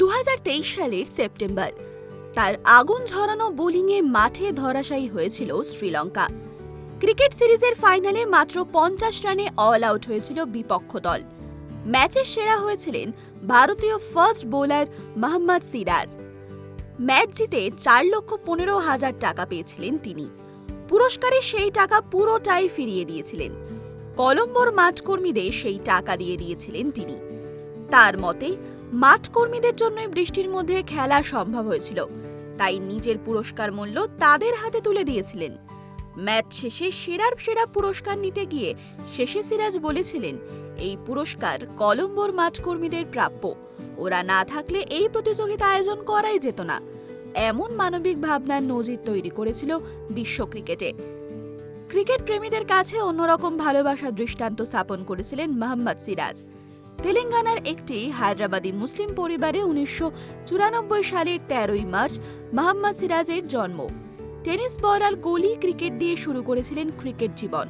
দু হাজার তেইশ সালের সেপ্টেম্বর। তার আগুন ঝরানো বোলিংয়ে মাঠে ধরাশায়ী হয়েছিল শ্রীলঙ্কা। ক্রিকেট সিরিজের ফাইনালে মাত্র পঞ্চাশ রানে অল আউট হয়েছিল বিপক্ষ দল। ম্যাচের সেরা হয়েছিলেন ভারতীয় fast bowler Mohammed Siraj. Match জিতে চার লক্ষ পনেরো হাজার টাকা পেয়েছিলেন তিনি। পুরস্কারে সেই টাকা পুরোটাই ফিরিয়ে দিয়েছিলেন। কলম্বোর মাঠকর্মীদের সেই টাকা দিয়ে দিয়েছিলেন তিনি। তার মতে মাঠকর্মীদের জন্যই বৃষ্টির মধ্যে খেলা সম্ভব হয়েছিল। তাই নিজের পুরস্কার মূল্য তাদের হাতে তুলে দিয়েছিলেন। ম্যাচ শেষে সেরার সেরা পুরস্কার নিতে গিয়ে শেষে সিরাজ বলেছিলেন, এই পুরস্কার কলম্বোর মাঠকর্মীদের প্রাপ্য। ওরা না থাকলে এই প্রতিযোগিতা আয়োজন করাই যেত না। এমন মানবিক ভাবনার নজির তৈরি করেছিল বিশ্ব ক্রিকেটে। ক্রিকেট প্রেমীদের কাছে অন্যরকম ভালোবাসার দৃষ্টান্ত স্থাপন করেছিলেন মোহাম্মদ সিরাজ। তেলেঙ্গানার একটি হায়দ্রাবাদী মুসলিম পরিবারে উনিশশো চুরানব্বই সালের তেরোই মার্চ মোহাম্মদ সিরাজের জন্ম। টেনিস বল আর কোহলি ক্রিকেট দিয়ে শুরু করেছিলেন ক্রিকেট জীবন।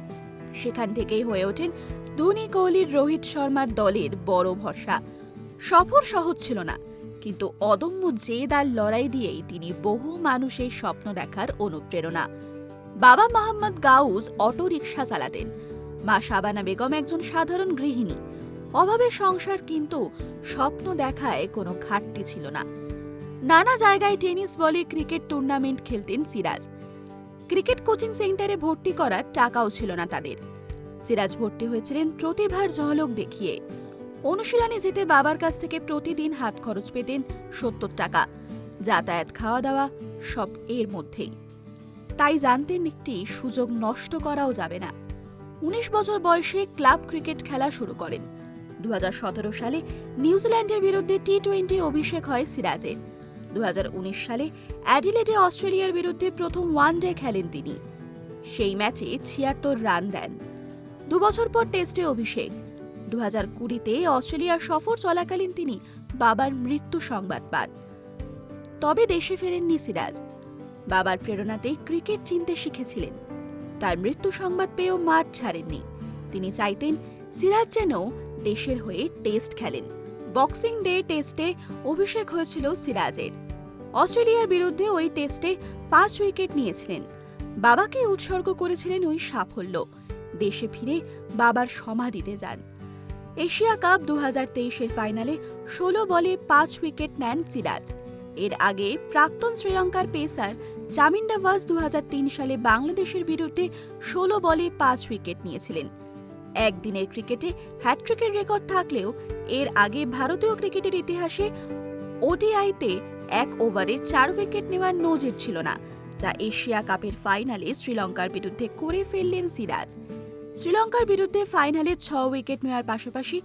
সেখান থেকেই হয়ে ওঠেন ধোনি কোহলির রোহিত শর্মার দলের বড় ভরসা। সফর সহজ ছিল না, কিন্তু অদম্য জেদ আর লড়াই দিয়েই তিনি বহু মানুষের স্বপ্ন দেখার অনুপ্রেরণা। বাবা মোহাম্মদ গাউস অটো রিকশা চালাতেন। মা শাবানা বেগম একজন সাধারণ গৃহিণী। অভাবের সংসার কিন্তু স্বপ্ন দেখায় কোনো ঘাটতি ছিল না। নানা জায়গায় টেনিস বলে ক্রিকেট টুর্নামেন্ট খেলতেন সিরাজ। ক্রিকেট কোচিং সেন্টারে ভর্তি করার টাকাও ছিল না তাদের। সিরাজ ভর্তি হয়েছিলেন প্রতিভার ঝলক দেখিয়ে। অনুশীলনে যেতে বাবার কাছ থেকে প্রতিদিন হাত খরচ পেতেন সত্তর টাকা। যাতায়াত খাওয়া দাওয়া সব এর মধ্যেই। তাই জানতেন একটি সুযোগ নষ্ট করাও যাবে না। উনিশ বছর বয়সে ক্লাব ক্রিকেট খেলা শুরু করেন। দু সালে নিউজিল্যান্ডের বিরুদ্ধে টি টোয়েন্টি অভিষেক হয় সিরাজের। দু সালে অ্যাডিলেডে অস্ট্রেলিয়ার বিরুদ্ধে প্রথম ওয়ানডে খেলেন তিনি। সেই ম্যাচে ছিয়াত্তর রান দেন। দুবছর পর টেস্টে অভিষেক। দু হাজার কুড়িতে অস্ট্রেলিয়ার সফর চলাকালীন তিনি বাবার মৃত্যু সংবাদ পান। তবে দেশে ফেরেননি সিরাজ। বাবার প্রেরণাতেই ক্রিকেট চিনতে শিখেছিলেন। তার মৃত্যু সংবাদ পেয়েও মাঠ ছাড়েননি। তিনি চাইতেন সিরাজ যেন দেশের হয়ে টেস্ট খেলেন। বক্সিং ডে টেস্টে অভিষেক হয়েছিল সিরাজের। অস্ট্রেলিয়ার বিরুদ্ধে ওই টেস্টে পাঁচ উইকেট নিয়েছিলেন। বাবাকে উৎসর্গ করেছিলেন ওই সাফল্য। দেশে ফিরে বাবার সমাধিতে যান। এশিয়া কাপ দু হাজার তেইশের ফাইনালে ষোলো বলে পাঁচ উইকেট নেন সিরাজ। এর আগে প্রাক্তন শ্রীলঙ্কার পেসার ওয়াজ দু সালে বাংলাদেশের বিরুদ্ধে ষোলো বলে পাঁচ উইকেট নিয়েছিলেন। একদিনের ক্রিকেটে হ্যাট্রিকের রেকর্ড থাকলেও এর আগে ভারতীয় ক্রিকেটের ইতিহাসে ওডিআইতে এক ওভারে চার উইকেট নেওয়ার নজির ছিল না, যা এশিয়া কাপের ফাইনালে শ্রীলঙ্কার বিরুদ্ধে করে ফেললেন সিরাজ। শ্রীলঙ্কার বিরুদ্ধে ফাইনালে ছ উইকেট নেওয়ার পাশাপাশি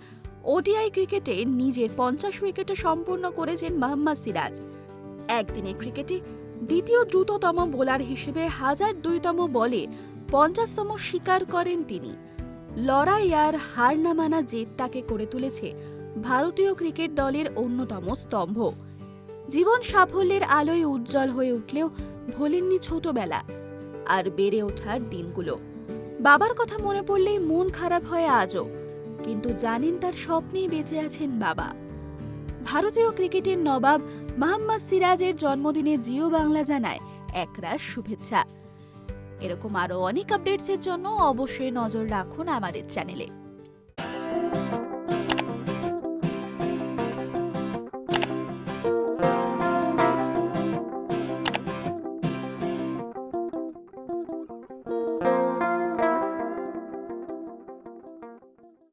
ওডিআই ক্রিকেটে নিজের পঞ্চাশ উইকেটও সম্পূর্ণ করেছেন মোহাম্মদ সিরাজ। একদিনের ক্রিকেটে দ্বিতীয় দ্রুততম বোলার হিসেবে হাজার দুইতম বলে পঞ্চাশতম স্বীকার করেন তিনি। লড়াই আর হার না মানা জেদ তাকে করে তুলেছে ভারতীয় ক্রিকেট দলের অন্যতম স্তম্ভ। জীবন সাফল্যের আলোয় উজ্জ্বল হয়ে উঠলেও ভোলেননি ছোটবেলা আর বেড়ে ওঠার দিনগুলো। বাবার কথা মনে পড়লেই মন খারাপ হয় আজও, কিন্তু জানেন তার স্বপ্নেই বেঁচে আছেন বাবা। ভারতীয় ক্রিকেটের নবাব মোহাম্মদ সিরাজের জন্মদিনে জিও বাংলা জানায় একরাশ শুভেচ্ছা। এরকম আরও অনেক আপডেটসের জন্য অবশ্যই নজর রাখুন আমাদের চ্যানেলে